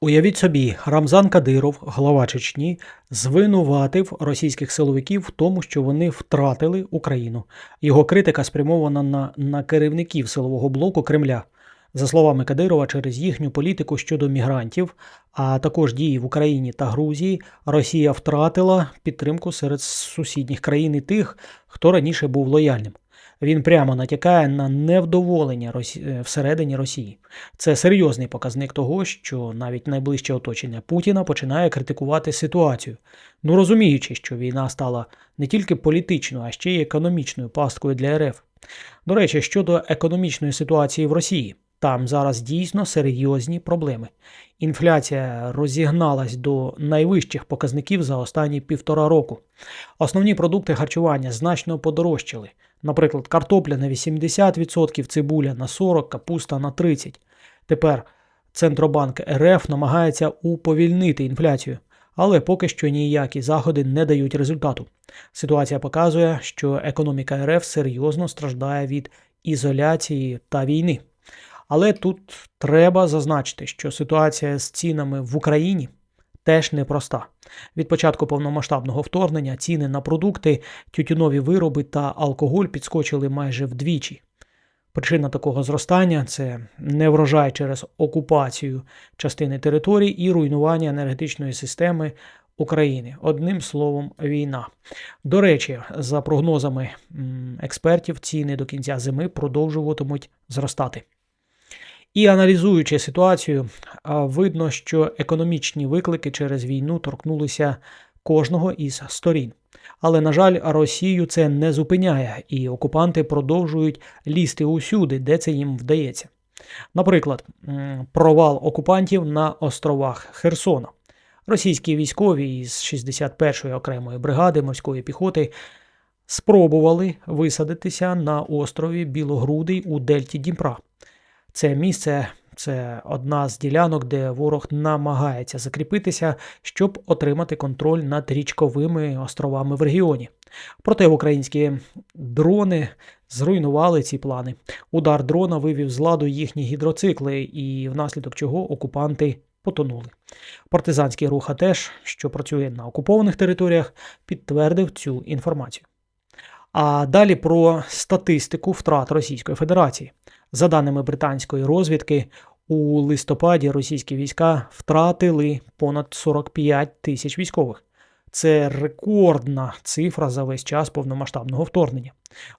Уявіть собі, Рамзан Кадиров, глава Чечні, звинуватив російських силовиків в тому, що вони втратили Україну. Його критика спрямована на, на керівників силового блоку Кремля. За словами Кадирова, через їхню політику щодо мігрантів, а також дії в Україні та Грузії, Росія втратила підтримку серед сусідніх країн і тих, хто раніше був лояльним. Він прямо натякає на невдоволення Росі... е, всередині Росії. Це серйозний показник того, що навіть найближче оточення Путіна починає критикувати ситуацію, ну розуміючи, що війна стала не тільки політичною, а ще й економічною пасткою для РФ. До речі, щодо економічної ситуації в Росії, там зараз дійсно серйозні проблеми. Інфляція розігналась до найвищих показників за останні півтора року. Основні продукти харчування значно подорожчали. Наприклад, картопля на 80%, цибуля на 40%, капуста на 30%. Тепер Центробанк РФ намагається уповільнити інфляцію, але поки що ніякі заходи не дають результату. Ситуація показує, що економіка РФ серйозно страждає від ізоляції та війни. Але тут треба зазначити, що ситуація з цінами в Україні теж непроста. Від початку повномасштабного вторгнення ціни на продукти, тютюнові вироби та алкоголь підскочили майже вдвічі. Причина такого зростання це неврожай через окупацію частини територій і руйнування енергетичної системи України. Одним словом, війна. До речі, за прогнозами експертів, ціни до кінця зими продовжуватимуть зростати. І аналізуючи ситуацію, видно, що економічні виклики через війну торкнулися кожного із сторін. Але, на жаль, Росію це не зупиняє, і окупанти продовжують лізти усюди, де це їм вдається. Наприклад, провал окупантів на островах Херсона. Російські військові із 61-ї окремої бригади морської піхоти спробували висадитися на острові Білогрудий у Дельті Дніпра. Це місце це одна з ділянок, де ворог намагається закріпитися, щоб отримати контроль над річковими островами в регіоні. Проте українські дрони зруйнували ці плани. Удар дрона вивів з ладу їхні гідроцикли, і внаслідок чого окупанти потонули. Партизанський рух теж, що працює на окупованих територіях, підтвердив цю інформацію. А далі про статистику втрат Російської Федерації. За даними британської розвідки, у листопаді російські війська втратили понад 45 тисяч військових. Це рекордна цифра за весь час повномасштабного вторгнення.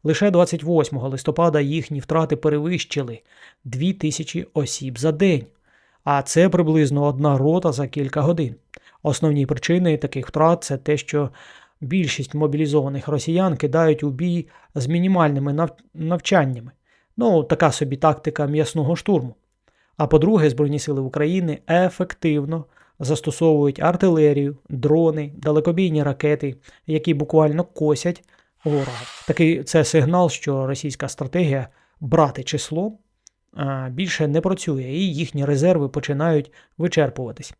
Лише 28 листопада їхні втрати перевищили 2 тисячі осіб за день, а це приблизно одна рота за кілька годин. Основні причини таких втрат це те, що більшість мобілізованих росіян кидають у бій з мінімальними нав- навчаннями. Ну, така собі тактика м'ясного штурму. А по-друге, Збройні сили України ефективно застосовують артилерію, дрони, далекобійні ракети, які буквально косять ворога. Такий це сигнал, що російська стратегія брати число більше не працює, і їхні резерви починають вичерпуватись.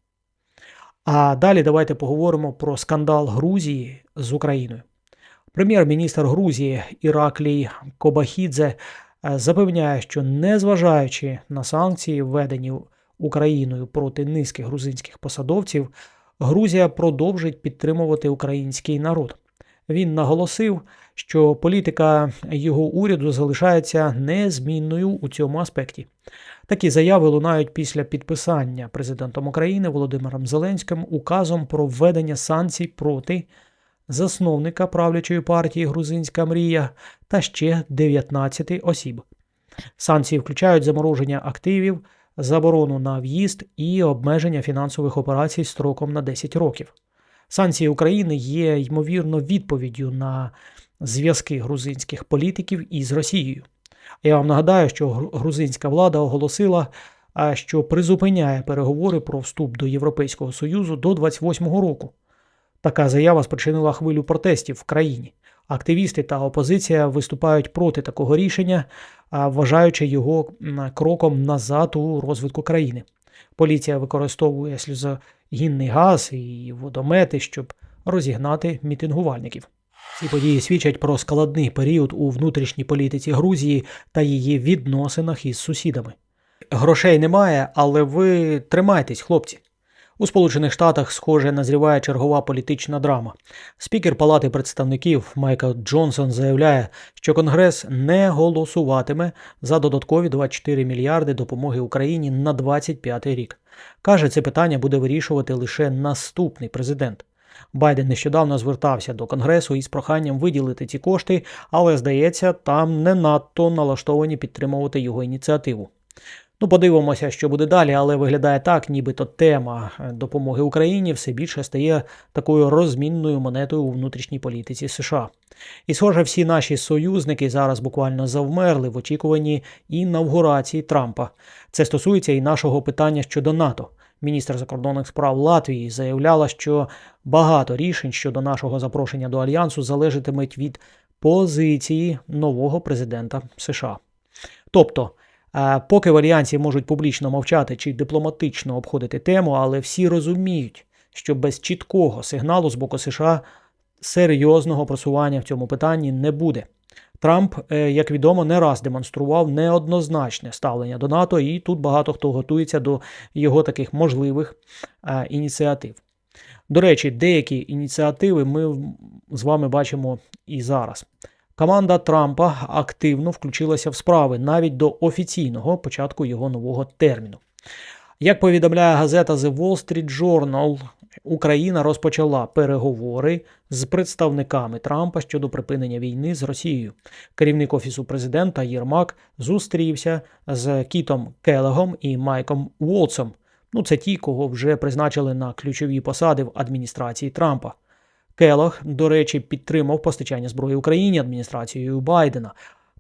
А далі давайте поговоримо про скандал Грузії з Україною. Прем'єр-міністр Грузії Іраклій Кобахідзе запевняє, що незважаючи на санкції, введені Україною проти низки грузинських посадовців, Грузія продовжить підтримувати український народ. Він наголосив, що політика його уряду залишається незмінною у цьому аспекті. Такі заяви лунають після підписання президентом України Володимиром Зеленським указом про введення санкцій проти засновника правлячої партії Грузинська мрія та ще 19 осіб. Санкції включають замороження активів, заборону на в'їзд і обмеження фінансових операцій строком на 10 років. Санкції України є ймовірно відповіддю на зв'язки грузинських політиків із Росією. Я вам нагадаю, що грузинська влада оголосила, що призупиняє переговори про вступ до Європейського Союзу до 28-го року. Така заява спричинила хвилю протестів в країні. Активісти та опозиція виступають проти такого рішення, вважаючи його кроком назад у розвитку країни. Поліція використовує сльозогінний газ і водомети, щоб розігнати мітингувальників. Ці події свідчать про складний період у внутрішній політиці Грузії та її відносинах із сусідами. Грошей немає, але ви тримайтесь, хлопці. У Сполучених Штатах, схоже, назріває чергова політична драма. Спікер Палати представників Майкл Джонсон заявляє, що Конгрес не голосуватиме за додаткові 24 мільярди допомоги Україні на 25 рік. Каже, це питання буде вирішувати лише наступний президент. Байден нещодавно звертався до Конгресу із проханням виділити ці кошти, але здається, там не надто налаштовані підтримувати його ініціативу. Ну, подивимося, що буде далі, але виглядає так, нібито тема допомоги Україні все більше стає такою розмінною монетою у внутрішній політиці США. І, схоже, всі наші союзники зараз буквально завмерли в очікуванні інавгурації Трампа. Це стосується і нашого питання щодо НАТО. Міністр закордонних справ Латвії заявляла, що багато рішень щодо нашого запрошення до альянсу залежатимуть від позиції нового президента США. Тобто. Поки в альянсі можуть публічно мовчати чи дипломатично обходити тему, але всі розуміють, що без чіткого сигналу з боку США серйозного просування в цьому питанні не буде. Трамп, е, як відомо, не раз демонстрував неоднозначне ставлення до НАТО, і тут багато хто готується до його таких можливих е, ініціатив. До речі, деякі ініціативи ми з вами бачимо і зараз. Команда Трампа активно включилася в справи навіть до офіційного початку його нового терміну. Як повідомляє газета The Wall Street Journal, Україна розпочала переговори з представниками Трампа щодо припинення війни з Росією. Керівник офісу президента Єрмак зустрівся з Кітом Келегом і Майком Уолсом. Ну, це ті, кого вже призначили на ключові посади в адміністрації Трампа. Келох, до речі, підтримав постачання зброї Україні адміністрацією Байдена.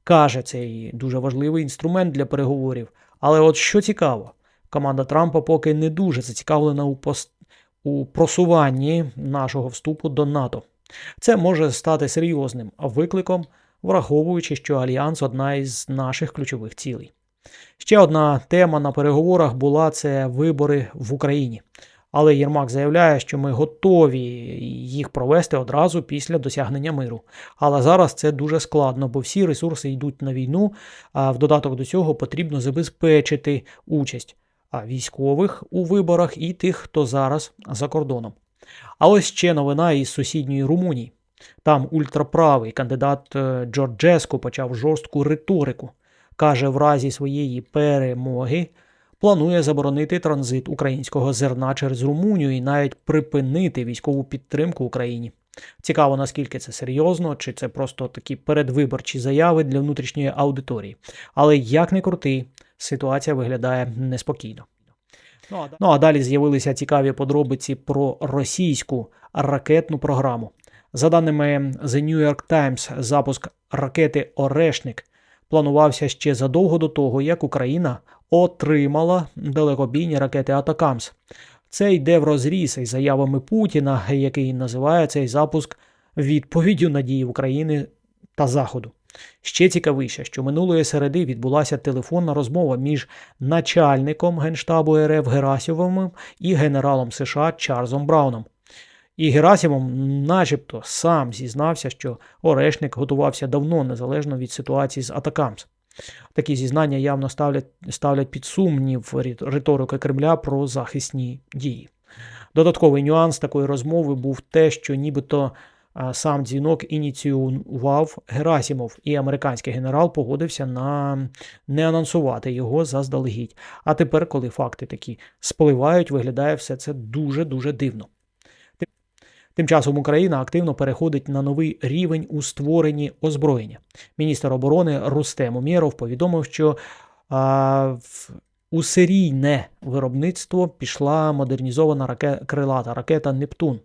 Каже, це дуже важливий інструмент для переговорів. Але от що цікаво, команда Трампа поки не дуже зацікавлена у, пост... у просуванні нашого вступу до НАТО. Це може стати серйозним викликом, враховуючи, що альянс одна із наших ключових цілей. Ще одна тема на переговорах була це вибори в Україні. Але Єрмак заявляє, що ми готові їх провести одразу після досягнення миру. Але зараз це дуже складно, бо всі ресурси йдуть на війну, а в додаток до цього потрібно забезпечити участь військових у виборах і тих, хто зараз за кордоном. А ось ще новина із сусідньої Румунії. Там ультраправий кандидат е, Джорджеско почав жорстку риторику. Каже, в разі своєї перемоги планує заборонити транзит українського зерна через Румунію і навіть припинити військову підтримку Україні. Цікаво, наскільки це серйозно, чи це просто такі передвиборчі заяви для внутрішньої аудиторії. Але як не крути, ситуація виглядає неспокійно. Ну а, ну, далі з'явилися цікаві подробиці про російську ракетну програму. За даними The New York Times, запуск ракети Орешник планувався ще задовго до того, як Україна отримала далекобійні ракети Атакамс. Це йде в розріз із заявами Путіна, який називає цей запуск відповіддю надії України та Заходу. Ще цікавіше, що минулої середи відбулася телефонна розмова між начальником Генштабу РФ Герасімовим і генералом США Чарльзом Брауном. І Герасимов начебто сам зізнався, що Орешник готувався давно незалежно від ситуації з Атакамс. Такі зізнання явно ставлять ставлять під сумнів риторики Кремля про захисні дії. Додатковий нюанс такої розмови був те, що нібито сам дзвінок ініціював Герасімов, і американський генерал погодився на не анонсувати його заздалегідь. А тепер, коли факти такі спливають, виглядає все це дуже дуже дивно. Тим часом Україна активно переходить на новий рівень у створенні озброєння. Міністр оборони Рустем Умєров повідомив, що а, у серійне виробництво пішла модернізована раке, крилата ракета Нептун.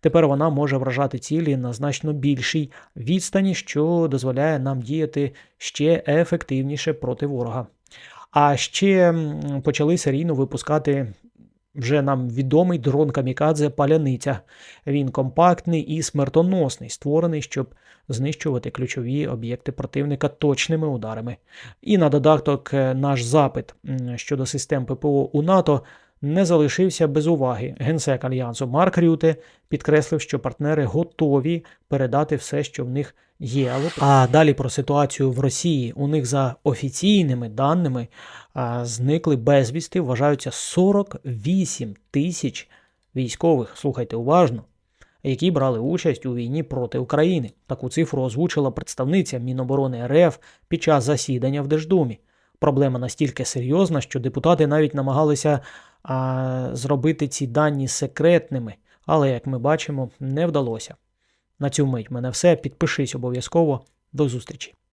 Тепер вона може вражати цілі на значно більшій відстані, що дозволяє нам діяти ще ефективніше проти ворога. А ще почали серійно випускати вже нам відомий дрон Камікадзе Паляниця. Він компактний і смертоносний, створений, щоб знищувати ключові об'єкти противника точними ударами. І на додаток, е, наш запит щодо систем ППО у НАТО не залишився без уваги. Генсек альянсу Марк Рюте підкреслив, що партнери готові передати все, що в них є. А далі про ситуацію в Росії. У них за офіційними даними зникли безвісти, вважаються 48 тисяч військових. Слухайте уважно. Які брали участь у війні проти України. Таку цифру озвучила представниця Міноборони РФ під час засідання в Держдумі. Проблема настільки серйозна, що депутати навіть намагалися а, зробити ці дані секретними, але, як ми бачимо, не вдалося. На цю мить мене все. Підпишись обов'язково. До зустрічі.